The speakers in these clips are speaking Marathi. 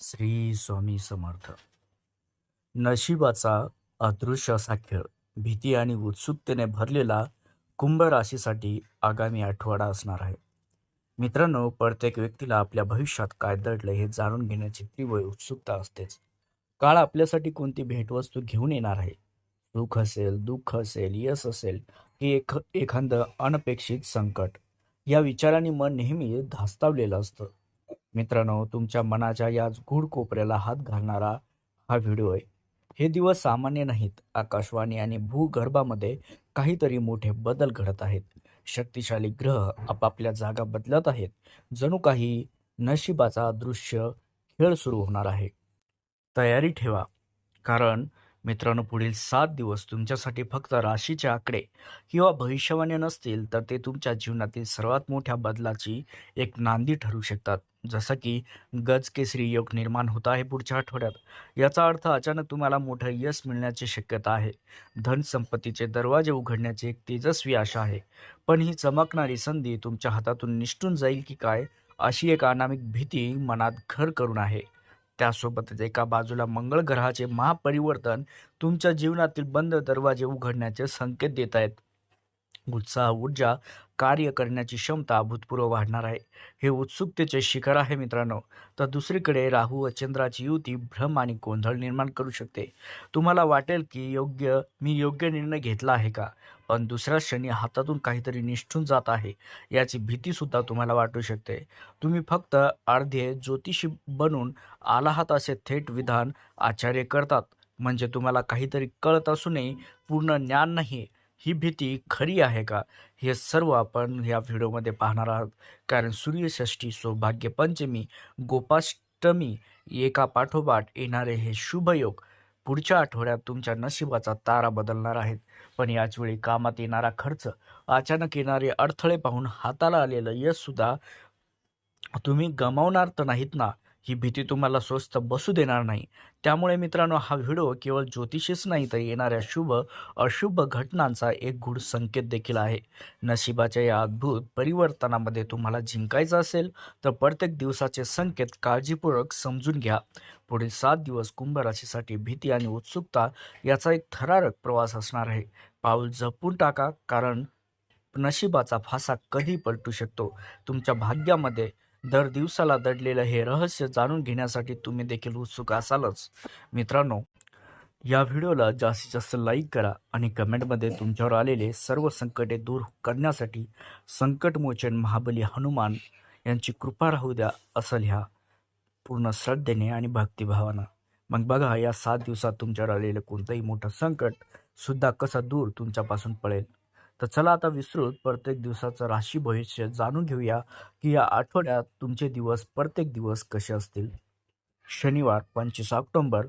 श्री स्वामी समर्थ. नशिबाचा अदृश्य असा खेळ भीती आणि उत्सुकतेने भरलेला कुंभ राशीसाठी आगामी आठवडा असणार आहे. मित्रांनो प्रत्येक व्यक्तीला आपल्या भविष्यात काय दडलं हे जाणून घेण्याची तीव्र उत्सुकता असतेच. काळ आपल्यासाठी कोणती भेटवस्तू घेऊन येणार आहे? सुख असेल दुःख असेल यश असेल की एक एखादं अनपेक्षित संकट. या विचाराने मन नेहमी धास्तावलेलं असतं. मित्रांनो तुमच्या मनाच्या याच गूढ कोपऱ्याला हात घालणारा हा व्हिडिओ आहे. हे दिवस सामान्य नाहीत. आकाशवाणी आणि भूगर्भामध्ये काहीतरी मोठे बदल घडत आहेत. शक्तिशाली ग्रह आपापल्या जागा बदलत आहेत. जणू काही नशिबाचा दृश्य खेळ सुरू होणार आहे. तयारी ठेवा. कारण मित्रांनो पुढील सात दिवस तुमच्यासाठी फक्त राशीचे आकडे किंवा भविष्यवाणी नसतील तर ते तुमच्या जीवनातील सर्वात मोठ्या बदलाची एक नांदी ठरू शकतात. जसं की गज केसरी योग निर्माण होत आहे पुढच्या आठवड्यात. याचा अर्थ अचानक तुम्हाला मोठं यश मिळण्याची शक्यता आहे. धनसंपत्तीचे दरवाजे उघडण्याची एक तेजस्वी आशा आहे. पण ही चमकणारी संधी तुमच्या हातातून निष्ठून जाईल की काय अशी एक अनामिक भीती मनात घर करून आहे. त्यासोबतच एका बाजूला मंगळ ग्रहाचे महापरिवर्तन तुमच्या जीवनातील बंद दरवाजे उघडण्याचे संकेत देत आहेत. उत्साह ऊर्जा कार्य करण्याची क्षमता अभूतपूर्व वाढणार आहे. हे उत्सुकतेचे शिखर आहे मित्रांनो. तर दुसरीकडे राहू व चंद्राची युती भ्रम आणि गोंधळ निर्माण करू शकते. तुम्हाला वाटेल की योग्य मी योग्य निर्णय घेतला आहे का? पण दुसऱ्या क्षणी हातातून काहीतरी निष्ठून जात आहे याची भीतीसुद्धा तुम्हाला वाटू शकते. तुम्ही फक्त अर्धे ज्योतिषी बनून आला आहात असे थेट विधान आचार्य करतात. म्हणजे तुम्हाला काहीतरी कळत असूनही पूर्ण ज्ञान नाही ही भीती खरी आहे का? हे सर्व आपण या व्हिडिओमध्ये पाहणार आहोत. कारण सूर्यषष्ठी सौभाग्यपंचमी गोपाष्टमी एका पाठोपाठ येणारे हे शुभयोग पुढच्या आठवड्यात तुमच्या नशिबाचा तारा बदलणार आहेत. पण याचवेळी कामात येणारा खर्च अचानक येणारे अडथळे पाहून हाताला आलेलं यशसुद्धा तुम्ही गमावणार तर नाहीत ना? ही भीती तुम्हाला स्वस्त बसू देणार नाही. त्यामुळे मित्रांनो हा व्हिडिओ केवळ ज्योतिषीच नाही तर येणाऱ्या शुभ अशुभ घटनांचा एक गूढ संकेत देखील आहे. नशिबाच्या या अद्भुत परिवर्तनामध्ये तुम्हाला जिंकायचं असेल तर प्रत्येक दिवसाचे संकेत काळजीपूर्वक समजून घ्या. पुढील सात दिवस कुंभ राशीसाठी भीती आणि उत्सुकता याचा एक थरारक प्रवास असणार आहे. पाऊल जपून टाका कारण नशिबाचा फासा कधी पलटू शकतो. तुमच्या भाग्यामध्ये दर दिवसाला दडलेलं हे रहस्य जाणून घेण्यासाठी तुम्ही देखील उत्सुक असालच. मित्रांनो या व्हिडिओला जास्तीत जास्त लाईक करा आणि कमेंटमध्ये तुमच्यावर आलेले सर्व संकटे दूर करण्यासाठी संकटमोचन महाबली हनुमान यांची कृपा राहू द्या असं लिहा. पूर्ण श्रद्धेने आणि भक्तिभावानं. मग बघा या सात दिवसात तुमच्यावर आलेलं कोणतंही मोठं संकट सुद्धा कसं दूर तुमच्यापासून पळेल. तर चला आता विस्तृत प्रत्येक दिवसाचं राशी भविष्य जाणून घेऊया की या आठवड्यात तुमचे दिवस प्रत्येक दिवस कसे असतील? शनिवार पंचवीस ऑक्टोंबर.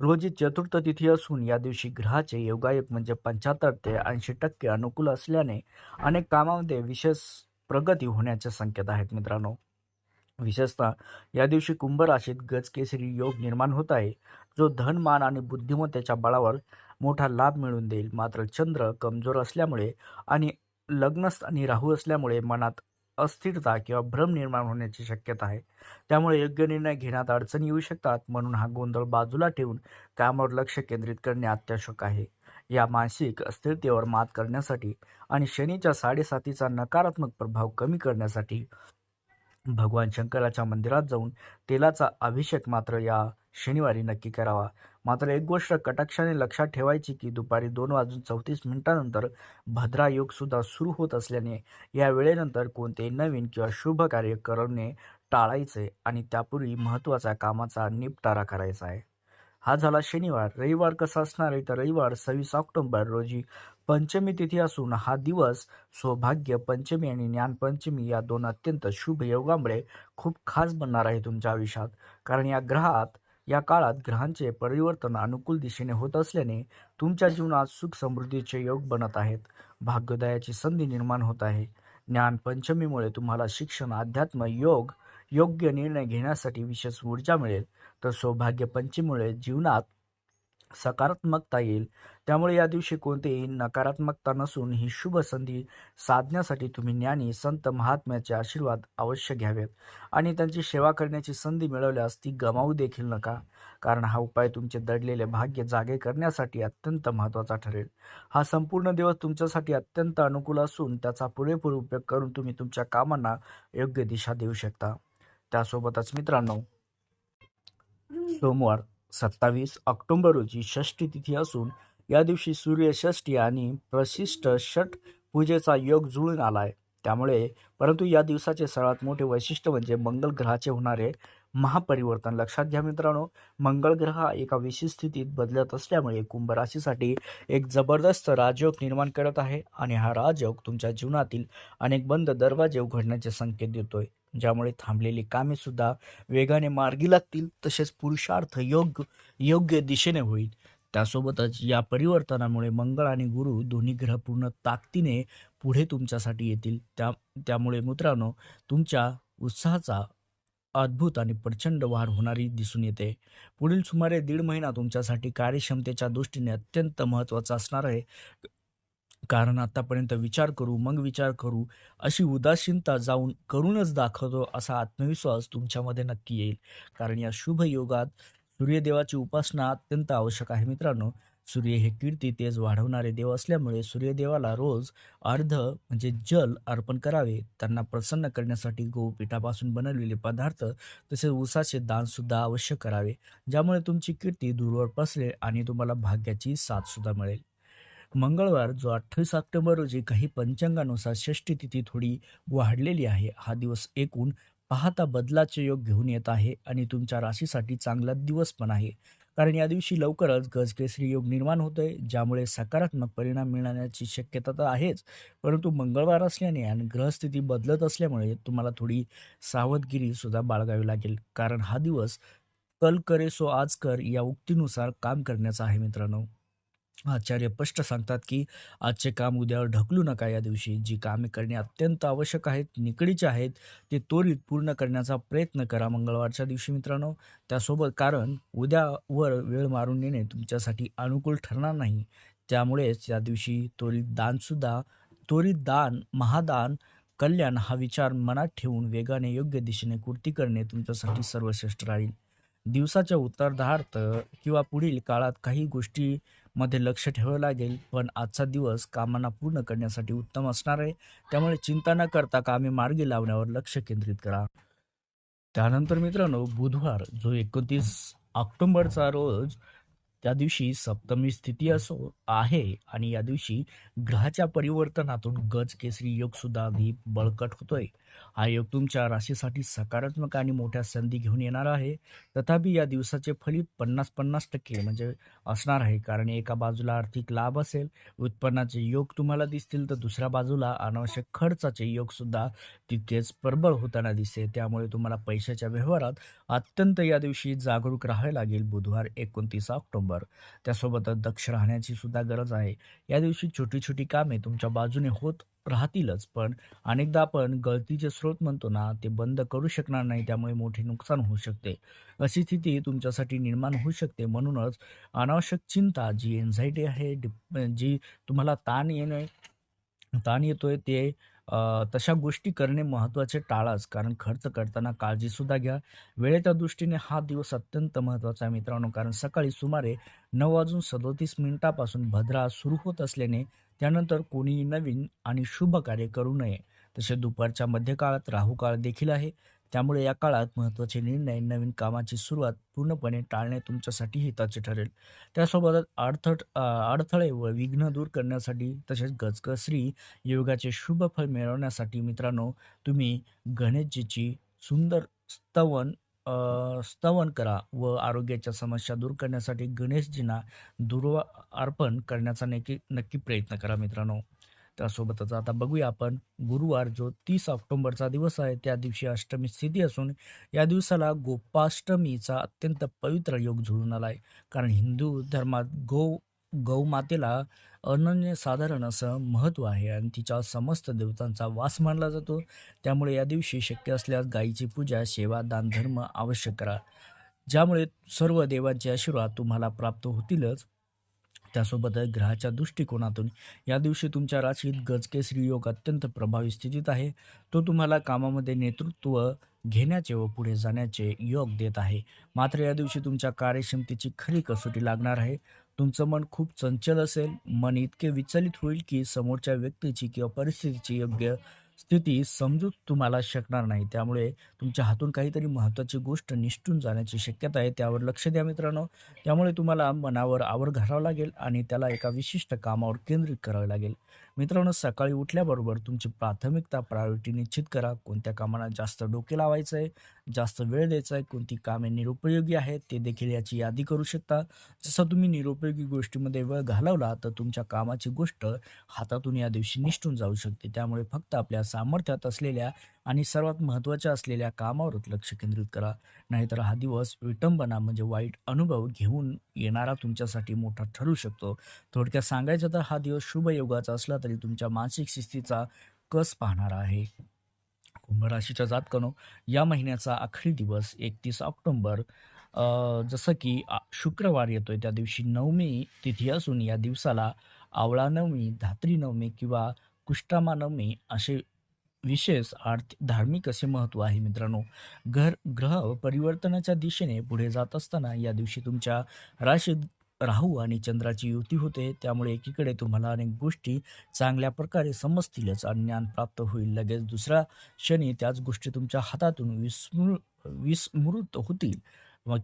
रोजी चतुर्थ तिथी असून या दिवशी ग्रहाचे योगायोग म्हणजे पंच्याहत्तर ते ऐंशी टक्के अनुकूल असल्याने अनेक कामामध्ये विशेष प्रगती होण्याचे संकेत आहेत मित्रांनो. विशेषतः या दिवशी कुंभ राशीत गजकेसरी योग निर्माण होत आहे. जो धनमान आणि बुद्धिमत्तेच्या बळावर मोठा लाभ मिळवून देईल. मात्र चंद्र कमजोर असल्यामुळे आणि लग्नस्थानी राहू असल्यामुळे मनात अस्थिरता किंवा भ्रम निर्माण होण्याची शक्यता आहे. त्यामुळे योग्य निर्णय घेण्यात अडचणी येऊ शकतात. म्हणून हा गोंधळ बाजूला ठेवून कामावर लक्ष केंद्रित करणे अत्यावश्यक आहे. या मानसिक अस्थिरतेवर मात करण्यासाठी आणि शनीच्या साडेसातीचा नकारात्मक प्रभाव कमी करण्यासाठी भगवान शंकराच्या मंदिरात जाऊन तेलाचा अभिषेक मात्र या शनिवारी नक्की करावा. मात्र एक गोष्ट कटाक्षाने लक्षात ठेवायची की दुपारी दोन वाजून चौतीस मिनिटानंतर भद्रा सुद्धा सुरू होत असल्याने या वेळेनंतर कोणतेही नवीन किंवा शुभ कार्य करणे टाळायचे आणि त्यापूर्वी महत्त्वाच्या कामाचा निपटारा करायचा आहे. हा झाला शनिवार. रविवार कसा असणार आहे? तर रविवार सव्वीस ऑक्टोबर रोजी पंचमी तिथी असून हा दिवस सौभाग्य पंचमी आणि ज्ञानपंचमी या दोन अत्यंत शुभ योगामुळे खूप खास बनणार आहे तुमच्या आयुष्यात. कारण या ग्रहात या काळात ग्रहांचे परिवर्तन अनुकूल दिशेने होत असल्याने तुमच्या जीवनात सुख समृद्धीचे योग बनत आहेत. भाग्योदयाची संधी निर्माण होत आहे. ज्ञानपंचमीमुळे तुम्हाला शिक्षण अध्यात्म योग योग्य निर्णय घेण्यासाठी विशेष ऊर्जा मिळेल. तर सौभाग्य पंचमीमुळे जीवनात सकारात्मकता येईल. त्यामुळे या दिवशी कोणतीही नकारात्मकता नसून ही शुभ संधी साधण्यासाठी तुम्ही ज्ञानी संत महात्म्याचे आशीर्वाद अवश्य घ्यावेत. आणि त्यांची सेवा करण्याची संधी मिळवल्यास ती गमावू देखील नका कारण हा उपाय तुमचे दडलेले भाग्य जागे करण्यासाठी अत्यंत महत्त्वाचा ठरेल. हा संपूर्ण दिवस तुमच्यासाठी अत्यंत अनुकूल असून त्याचा पुरेपूर उपयोग करून तुम्ही तुमच्या कामांना योग्य दिशा देऊ शकता. त्यासोबतच मित्रांनो सोमवार सत्तावीस ऑक्टोबर रोजी षष्ठी तिथी असून या दिवशी सूर्यषष्ठी आणि प्रशिष्ट षट पूजेचा योग जुळून आला आहे त्यामुळे परंतु या दिवसाचे सर्वात मोठे वैशिष्ट्य म्हणजे मंगल ग्रहाचे होणारे महापरिवर्तन. लक्षात घ्या मित्रांनो मंगळ ग्रह हा एका विशेष स्थितीत बदलत असल्यामुळे कुंभ राशीसाठी एक जबरदस्त राजयोग निर्माण करत आहे आणि हा राजयोग तुमच्या जीवनातील अनेक बंद दरवाजे उघडण्याचे संकेत देतोय. ज्यामुळे थांबलेली कामे सुद्धा वेगाने मार्गी लागतील तसेच पुरुषार्थ योग्य योग्य दिशेने होईल. त्यासोबतच या परिवर्तनामुळे मंगळ आणि गुरु दोन्ही ग्रह पूर्ण ताकदीने पुढे तुमच्यासाठी येतील. त्या त्यामुळे मित्रांनो तुमच्या उत्साहाचा अद्भुत आणि प्रचंड वाढ होणारी दिसून येते. पुढील सुमारे दीड महिना तुमच्यासाठी कार्यक्षमतेच्या दृष्टीने अत्यंत महत्त्वाचा असणार आहे. कारण आतापर्यंत विचार करू मग विचार करू अशी उदासीनता जाऊन करूनच दाखवतो असा आत्मविश्वास तुमच्यामध्ये नक्की येईल. कारण या शुभ योगात सूर्यदेवाची उपासना अत्यंत आवश्यक आहे मित्रांनो. सूर्य हे कीर्ती तेज वाढवणारे देव असल्यामुळे सूर्यदेवाला रोज अर्ध म्हणजे जल अर्पण करावे. त्यांना प्रसन्न करण्यासाठी गोपीठापासून बनवलेले पदार्थ तसेच उसाचे दानसुद्धा अवश्य करावे. ज्यामुळे तुमची कीर्ती दूरवर पसरेल आणि तुम्हाला भाग्याची साथसुद्धा मिळेल. मंगळवार जो अठ्ठावीस ऑक्टोबर रोजी काही पंचांगानुसार षष्ठी तिथी थोडी वाढलेली आहे. हा दिवस एकूण पाहता बदलाचे योग घेऊन येत आहे आणि तुमच्या राशीसाठी चांगला दिवस पण आहे. कारण या दिवशी लवकरच गजकेसरी योग निर्माण होतोय ज्यामुळे सकारात्मक परिणाम मिळण्याची शक्यता तर आहेच. परंतु मंगळवार असल्याने आणि ग्रहस्थिती बदलत असल्यामुळे तुम्हाला थोडी सावधगिरी सुद्धा बाळगावी लागेल. कारण हा दिवस कल करे सो आज कर या उक्तीनुसार काम करण्याचा आहे मित्रांनो. आचार्य स्पष्ट सांगतात की आजचे काम उद्यावर ढकलू नका या दिवशी. जी कामे करणे अत्यंत आवश्यक आहेत निकडीचे आहेत ते त्वरित पूर्ण करण्याचा प्रयत्न करा मंगळवारच्या दिवशी मित्रांनो. त्यासोबत कारण उद्यावर वेळ मारून नेणे तुमच्यासाठी अनुकूल ठरणार नाही. त्यामुळेच या दिवशी त्वरित दानसुद्धा त्वरित दान महादान कल्याण हा विचार मनात ठेवून वेगाने योग्य दिशेने कृती करणे तुमच्यासाठी सर्वश्रेष्ठ राहील. दिवसाच्या उत्तरार्धात किंवा पुढील काळात काही गोष्टी मध्ये लक्ष ठेवावं लागेल. पण आजचा दिवस कामांना पूर्ण करण्यासाठी उत्तम असणार आहे. त्यामुळे चिंता न करता कामे मार्गी लावण्यावर लक्ष केंद्रित करा. त्यानंतर मित्रांनो बुधवार जो एकोणतीस ऑक्टोंबरचा रोज त्या दिवशी सप्तमी स्थिती असो आहे. आणि या दिवशी ग्रहाच्या परिवर्तनातून गज केसरी योग सुद्धा अधिक बळकट होतोय. हा योग तुमच्या राशीसाठी सकारात्मक आणि मोठ्या संधी घेऊन येणार आहे. तथापि या दिवसाचे फलित पन्नास पन्नास टक्के म्हणजे असणार आहे. कारण एका बाजूला आर्थिक लाभ असेल उत्पन्नाचे योग तुम्हाला दिसतील तर दुसऱ्या बाजूला अनावश्यक खर्चाचे योगसुद्धा तितकेच प्रबळ होताना दिसते. त्यामुळे तुम्हाला पैशाच्या व्यवहारात अत्यंत या दिवशी जागरूक राहावे लागेल. बुधवार एकोणतीस ऑक्टोबर. त्यासोबतच दक्ष राहण्याची सुद्धा गरज आहे. या दिवशी छोटी छोटी कामे तुमच्या बाजूने होत राहतीलच पण अनेकदा आपण गळतीचे स्रोत म्हणतो ना ते बंद करू शकणार नाही त्यामुळे मोठे नुकसान होऊ शकते. अशी स्थिती तुमच्यासाठी निर्माण होऊ शकते. म्हणूनच अनावश्यक चिंता जी एन्झायटी आहे डिप जी तुम्हाला ताण येणे ताण येतोय ते तशा गोष्टी करणे महत्त्वाचे टाळाच. कारण खर्च करताना काळजीसुद्धा घ्या. वेळेच्या दृष्टीने हा दिवस अत्यंत महत्त्वाचा आहे मित्रांनो. कारण सकाळी सुमारे नऊ वाजून सदोतीस मिनिटापासून भद्रा सुरू होत असल्याने त्यानंतर कोणीही नवीन आणि शुभ कार्य करू नये. तसे दुपारच्या मध्यकाळात राहुकाळ देखील आहे. त्यामुळे या काळात महत्त्वाचे निर्णय नवीन कामाची सुरुवात पूर्णपणे टाळणे तुमच्यासाठी हिताचे ठरेल. त्यासोबतच अडथट अडथळे व विघ्न दूर करण्यासाठी तसेच गजगश्री योगाचे शुभ फळ मिळवण्यासाठी मित्रांनो तुम्ही गणेशजीची सुंदर स्तवन स्तवन करा व आरोग्याच्या समस्या दूर करण्यासाठी गणेशजींना दुर्वा अर्पण करण्याचा नक्की नक्की प्रयत्न करा मित्रांनो. त्यासोबतच आता बघूया आपण गुरुवार जो तीस ऑक्टोंबरचा दिवस आहे त्या दिवशी अष्टमी स्थिती असून या दिवसाला गोपाष्टमीचा अत्यंत पवित्र योग जुळून आला आहे कारण हिंदू धर्मात गो गौमातेला अनन्यसाधारण असं महत्त्व आहे आणि तिच्या समस्त देवतांचा वास मानला जातो. त्यामुळे या दिवशी शक्य असल्यास गायीची पूजा सेवा दानधर्म आवश्यक करा. ज्यामुळे सर्व देवांचे आशीर्वाद तुम्हाला प्राप्त होतीलच. त्यासोबतच ग्रहाच्या दृष्टिकोनातून या दिवशी तुमच्या राशीत गजकेसरी योग अत्यंत प्रभावी स्थितीत आहे. तो तुम्हाला कामामध्ये नेतृत्व घेण्याचे व पुढे जाण्याचे योग देत आहे. मात्र या दिवशी तुमच्या कार्यक्षमतेची खरी कसोटी लागणार आहे. तुमचं मन खूप चंचल असेल मन इतके विचलित होईल की समोरच्या व्यक्तीची किंवा परिस्थितीची योग्य स्थिती समजूच तुम्हाला शकणार नाही. त्यामुळे तुमच्या हातून काहीतरी महत्त्वाची गोष्ट निष्ठून जाण्याची शक्यता आहे त्यावर लक्ष द्या मित्रांनो. त्यामुळे तुम्हाला मनावर आवर घालावं लागेल आणि त्याला एका विशिष्ट कामावर केंद्रित करावे लागेल. मित्रांनो सकाळी उठल्याबरोबर तुमची प्राथमिकता प्रायोरिटी निश्चित करा. कोणत्या कामाला जास्त डोके लावायचं आहे जास्त वेळ द्यायचा आहे कोणती कामे निरुपयोगी आहेत ते देखील याची यादी करू शकता. जसं तुम्ही निरुपयोगी गोष्टीमध्ये वेळ घालवला तर तुमच्या कामाची गोष्ट हातातून या दिवशी निष्ठून जाऊ शकते. त्यामुळे फक्त आपल्या सामर्थ्यात असलेल्या आणि सर्वात महत्त्वाच्या असलेल्या कामावरच लक्ष केंद्रित करा. नाहीतर हा दिवस विटंबना म्हणजे वाईट अनुभव घेऊन येणारा तुमच्यासाठी मोठा ठरू शकतो. थोडक्यात सांगायचं तर हा दिवस शुभ योगाचा असला तरी तुमच्या मानसिक शिस्तीचा कस पाहणारा आहे? कुंभ राशीच्या जातकनो या महिन्याचा आखरी दिवस एकतीस ऑक्टोंबर. जसं की शुक्रवार येतोय त्या दिवशी नवमी तिथी असून या दिवसाला आवळा नवमी धात्री नवमी किंवा कुष्टामा नवमी असे विशेष आर्थिक धार्मिक असे महत्त्व आहे मित्रांनो. घर ग्रह परिवर्तनाच्या दिशेने पुढे जात असताना या दिवशी तुमच्या राशीत राहू आणि चंद्राची युती होते. त्यामुळे एकीकडे तुम्हाला अनेक गोष्टी चांगल्या प्रकारे समजतीलच आणि ज्ञान प्राप्त होईल. लगेच दुसरा क्षणी त्याच गोष्टी तुमच्या हातातून विस्मृ विस्मृत होतील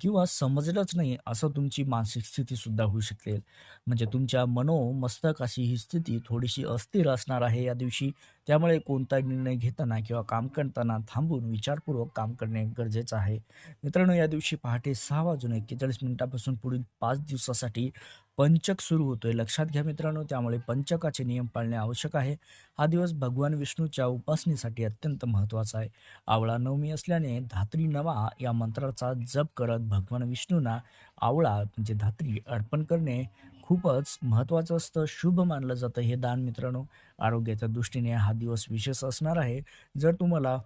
किंवा समजलंच नाही असं तुमची मानसिक स्थिती सुद्धा होऊ शकेल. म्हणजे तुमच्या मनो मस्तकाशी ही स्थिती थोडीशी अस्थिर असणार आहे. या दिवशी त्यामुळे कोणताही निर्णय घेताना किंवा काम करताना थांबून विचारपूर्वक काम करणे गरजेचं आहे. मित्रांनो या दिवशी पहाटे सहा वाजून एक्केचाळीस मिनिटापासून पुढील पाच दिवसासाठी पंचक सुरू होतोय. लक्षात घ्या मित्रांनो त्यामुळे पंचकाचे नियम पाळणे आवश्यक आहे. हा दिवस भगवान विष्णूच्या उपासनेसाठी अत्यंत महत्त्वाचा आहे. आवळा नवमी असल्याने धात्री नवा या मंत्राचा जप करत भगवान विष्णूंना आवळा म्हणजे धात्री अर्पण करणे खूपच महत्त्वाचं असतं. शुभ मानलं जातं हे दान मित्रांनो. आरोग्याच्या दृष्टीने हा दिवस विशेष असणार आहे. जर तुम्हाला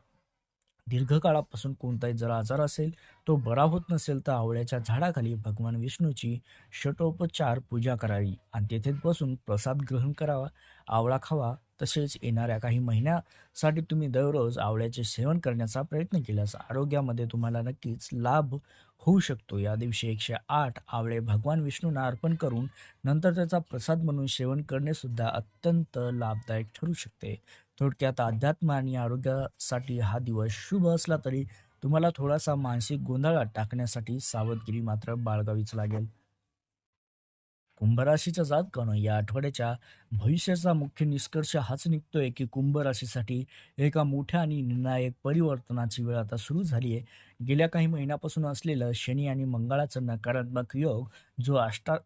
दीर्घकाळापासून कोणताही जर आजार असेल तो बरा होत नसेल तर आवळ्याच्या झाडाखाली भगवान विष्णूची षटोपचार पूजा करावी आणि तेथेच बसून प्रसाद ग्रहण करावा आवळा खावा तसेच येणाऱ्या काही महिन्यासाठी तुम्ही दररोज आवळ्याचे सेवन करण्याचा प्रयत्न केल्यास आरोग्यामध्ये तुम्हाला नक्कीच लाभ होऊ शकतो. या दिवशी एकशे आठ आवळे भगवान विष्णूंना अर्पण करून नंतर त्याचा प्रसाद म्हणून सेवन करणेसुद्धा अत्यंत लाभदायक ठरू शकते. थोडक्यात अध्यात्म आणि आरोग्यासाठी हा दिवस शुभ असला तरी तुम्हाला थोडासा मानसिक गोंधळात टाकण्यासाठी सावधगिरी मात्र बाळगावीच लागेल. कुंभ राशीच्या जातकानं या आठवड्याच्या भविष्याचा मुख्य निष्कर्ष हाच निघतोय की कुंभ राशीसाठी एका मोठ्या आणि निर्णायक परिवर्तनाची वेळ आता सुरू झाली आहे. गेल्या काही महिन्यापासून असलेलं शनी आणि मंगळाचं नकारात्मक योग जो अष्टा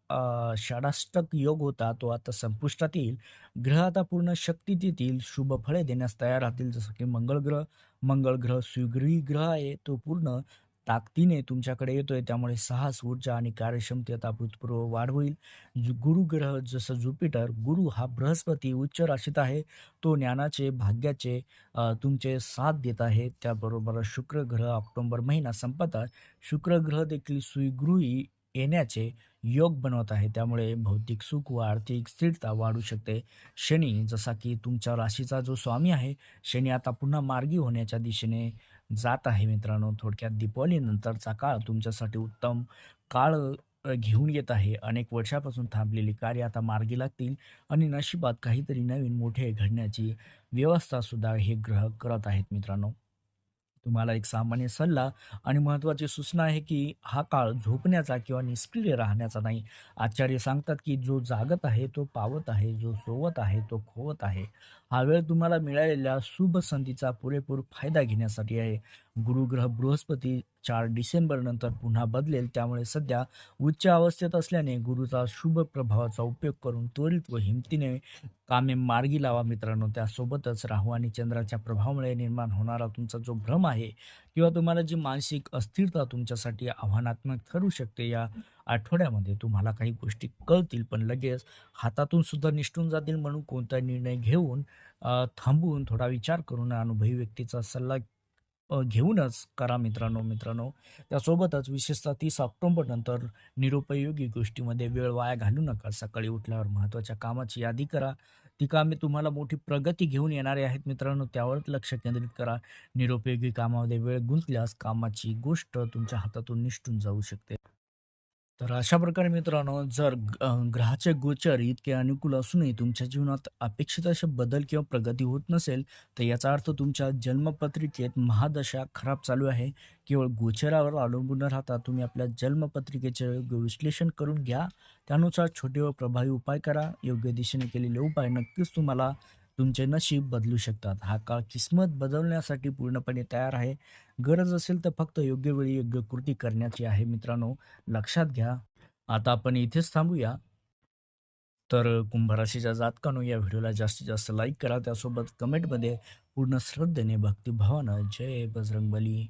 षडाष्टक योग होता तो आता संपुष्टात येईल. ग्रह आता पूर्ण शक्ती देतील शुभ फळे देण्यास तयार राहतील जसं की मंगळ ग्रह मंगळ ग्रह स्वीग्रही ग्रह आहे तो पूर्ण ताकदीने तुमच्याकडे येतोय त्यामुळे साहस ऊर्जा आणि कार्यक्षमतेत अभूतपूर्व वाढ होईल. गुरु ग्रह जसं जुपिटर गुरु हा बृहस्पती उच्च राशीत आहे. तो ज्ञानाचे भाग्याचे तुमचे साथ देत आहे. त्याबरोबर शुक्र ग्रह ऑक्टोबर महिना संपतात शुक्र ग्रह देखील सुगृही येण्याचे योग बनवत आहे. त्यामुळे भौतिक सुख व आर्थिक स्थिरता वाढू शकते. शनी जसा की तुमच्या राशीचा जो स्वामी आहे शनी आता पुन्हा मार्गी होण्याच्या दिशेने जात आहे मित्रांनो. थोडक्यात दीपावलीनंतरचा काळ तुमच्यासाठी उत्तम काळ घेऊन येत आहे. अनेक वर्षापासून थांबलेली कार्य आता मार्गी लागतील आणि नशिबात काहीतरी नवीन मोठे घडण्याची व्यवस्था सुद्धा हे ग्रह करत आहेत मित्रांनो. तुम्हाला एक सामान्य सल्ला आणि महत्त्वाची सूचना आहे की हा काळ झोपण्याचा किंवा निष्क्रिय राहण्याचा नाही. आचार्य सांगतात की जो जागत आहे तो पावत आहे जो सोवत आहे तो खोवत आहे. हा वेळ तुम्हाला मिळालेल्या शुभ संधीचा पुरेपूर फायदा घेण्यासाठी आहे. गुरुग्रह बृहस्पती चार डिसेंबर नंतर पुन्हा बदलेल. त्यामुळे सध्या उच्च अवस्थेत असल्याने गुरुचा शुभ प्रभावाचा उपयोग करून त्वरित व हिमतीने कामे मार्गी लावा मित्रांनो. त्यासोबतच राहू आणि चंद्राच्या प्रभावामुळे निर्माण होणारा तुमचा जो भ्रम आहे किंवा तुम्हाला जी मानसिक अस्थिरता तुमच्यासाठी आव्हानात्मक ठरू शकते या आठवड्यामध्ये तुम्हाला काही गोष्टी कळतील पण लगेच हातातून सुद्धा निष्ठून जातील म्हणून कोणता निर्णय घेऊन थांबून थोडा विचार करून अनुभवी व्यक्तीचा सल्ला घेऊनच करा मित्रांनो मित्रांनो. त्यासोबतच विशेषतः तीस ऑक्टोबरनंतर निरुपयोगी गोष्टीमध्ये वेळ वाया घालू नका. सकाळी उठल्यावर महत्त्वाच्या कामाची यादी करा. ती कामे तुम्हाला मोठी प्रगती घेऊन येणारे आहेत मित्रांनो त्यावर लक्ष केंद्रित करा. निरुपयोगी कामामध्ये वेळ गुंतल्यास कामाची गोष्ट तुमच्या हातातून निष्ठून जाऊ शकते. तर अशा प्रकारे मित्रांनो जर ग- ग्रहाचे गोचर इतके अनुकूल असूनही तुमच्या जीवनात अपेक्षित असे बदल किंवा प्रगती होत नसेल तर याचा अर्थ तुमच्या जन्मपत्रिकेत महादशा खराब चालू आहे. केवळ गोचरावर अवलंबून राहता तुम्ही आपल्या जन्मपत्रिकेचे योग्य विश्लेषण करून घ्या. त्यानुसार छोटे व प्रभावी उपाय करा. योग्य दिशेने केलेले उपाय नक्कीच तुम्हाला तुमचे नशीब बदलू शकतात. हा काळ किस्मत बदलण्यासाठी पूर्णपणे तयार आहे. गरज असेल तर फक्त योग्य वेळी योग्य कृती करण्याची आहे मित्रांनो. लक्षात घ्या. आता आपण इथेच थांबूया. तर कुंभराशीच्या जातकानो या व्हिडिओला जास्तीत जास्त लाईक करा. त्यासोबत कमेंटमध्ये पूर्ण श्रद्धेने भक्तिभावानं जय बजरंगबली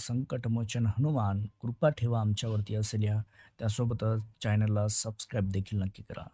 संकटमोचन हनुमान कृपा ठेवा आमच्यावरती असेल या त्यासोबतच चॅनलला सबस्क्राईब देखील नक्की करा.